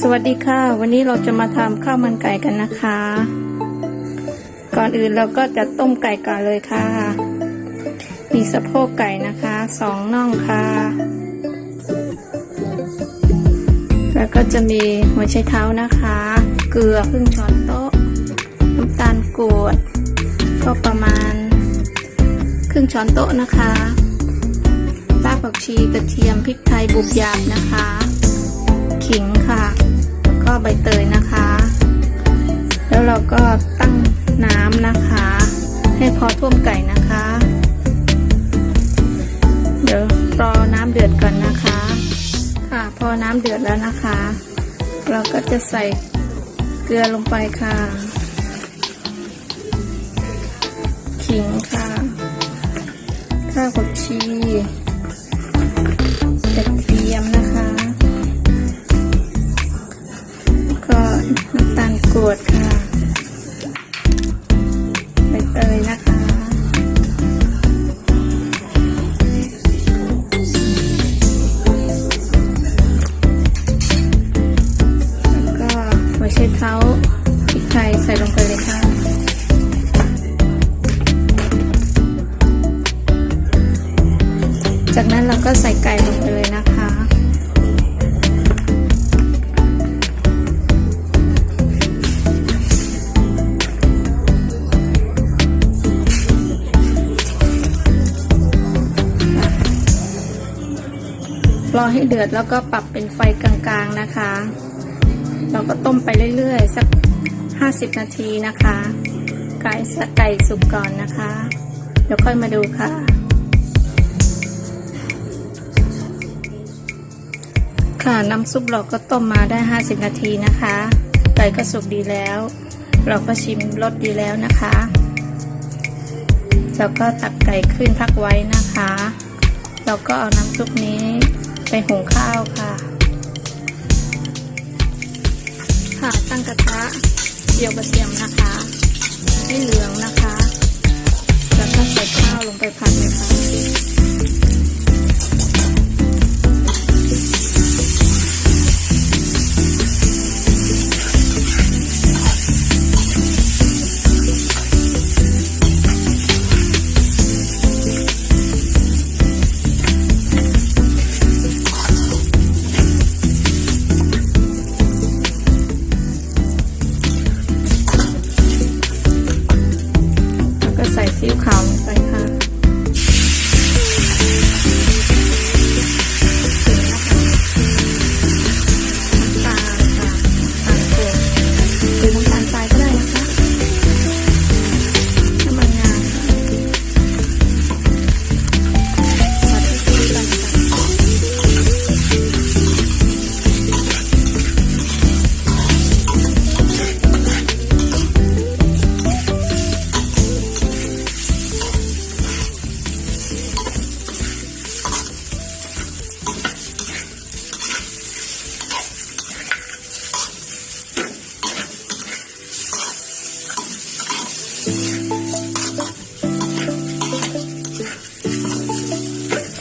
สวัสดีค่ะ วันนี้เราจะมาทำข้าวมันไก่กันนะคะ ก่อนอื่นเราก็จะต้มไก่ก่อนเลยค่ะ มีสะโพกไก่นะคะสองน่องค่ะ แล้วก็จะมีหัวไชเท้านะคะ เกลือครึ่งช้อนโต๊ะ น้ำตาลกรวด ก็ประมาณ ครึ่งช้อนโต๊ะนะคะรากผักชีกระเทียมพริกไทยบุบหยาบนะคะ ขิงค่ะ แล้วก็ใบเตยนะคะ แล้วเราก็ตั้งน้ำนะคะ ให้พอท่วมไก่นะคะ เดี๋ยวรอน้ำเดือดก่อนนะคะ ค่ะพอน้ำเดือดแล้วนะคะ เราก็จะใส่เกลือลงไปค่ะ ขิงค่ะข้าวผักชี ไทยใส่ลงไปเลยค่ะ จากนั้นเราก็ใส่ไก่ลงไปเลยนะคะรอให้เดือดแล้วก็ปรับเป็นไฟกลางๆนะคะ เราก็ต้มไปเรื่อยๆ สัก 50 นาทีนะคะไก่สไก่สุกก่อนนะคะ เดี๋ยวค่อยมาดูค่ะ ค่ะน้ำซุปเราก็ต้มมาได้ 50 นาทีนะคะ ไก่ก็สุกดีแล้ว เราก็ชิมรสดีแล้วนะคะแล้วก็ตักไก่ขึ้นพักไว้นะคะเราก็เอาน้ำซุปนี้ไปหุงข้าวค่ะ จียวกระเทียมนะคะ ให้เหลืองนะคะ แล้วก็ใส่ข้าวลงไปผัดเล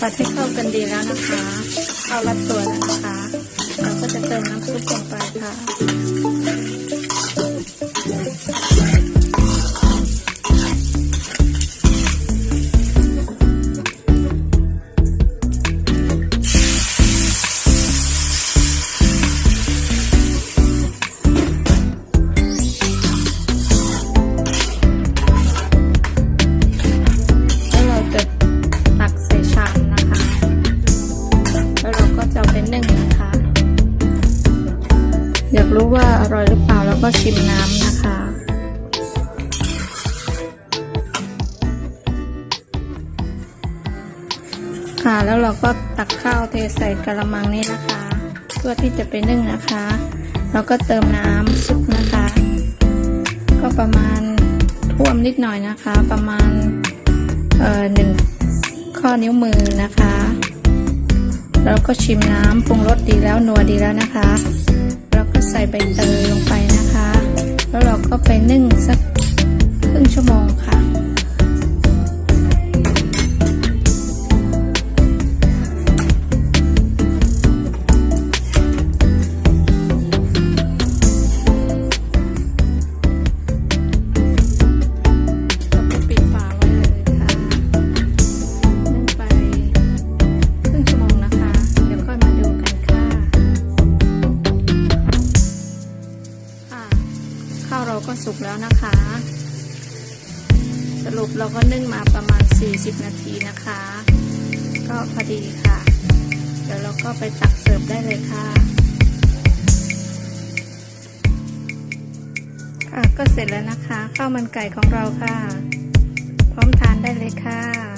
ผัดให้เข้ากันดีแล้วนะคะเอารัดตัวแล้วนะคะ เราก็จะเติมน้ำซุปลงไปค่ะ รู้ว่าอร่อยหรือเปล่าแล้วก็ชิมน้ำนะคะค่ะแล้วเราก็ตักข้าวเทใส่กระมังนี้นะคะ เพื่อที่จะไปนึ่งนะคะ แล้วก็เติมน้ำซุปนะคะ ก็ประมาณท่วมนิดหน่อยนะคะ ประมาณเอ่อหนึ่งข้อนิ้วมือนะคะ แล้วก็ชิมน้ำปรุงรสดีแล้วนัวดีแล้วนะคะ ใส่ใบเตยลงไปนะคะ แล้วเราก็ไปนึ่งสัก็สุกแล้วนะคะ สรุปเราก็นึ่งมาประมาณ 40 นาทีนะคะ ก็พอดีค่ะ เดี๋ยวเราก็ไปตักเสิร์ฟได้เลยค่ะ ค่ะก็เสร็จแล้วนะคะ ข้าวมันไก่ของเราค่ะ พร้อมทานได้เลยค่ะ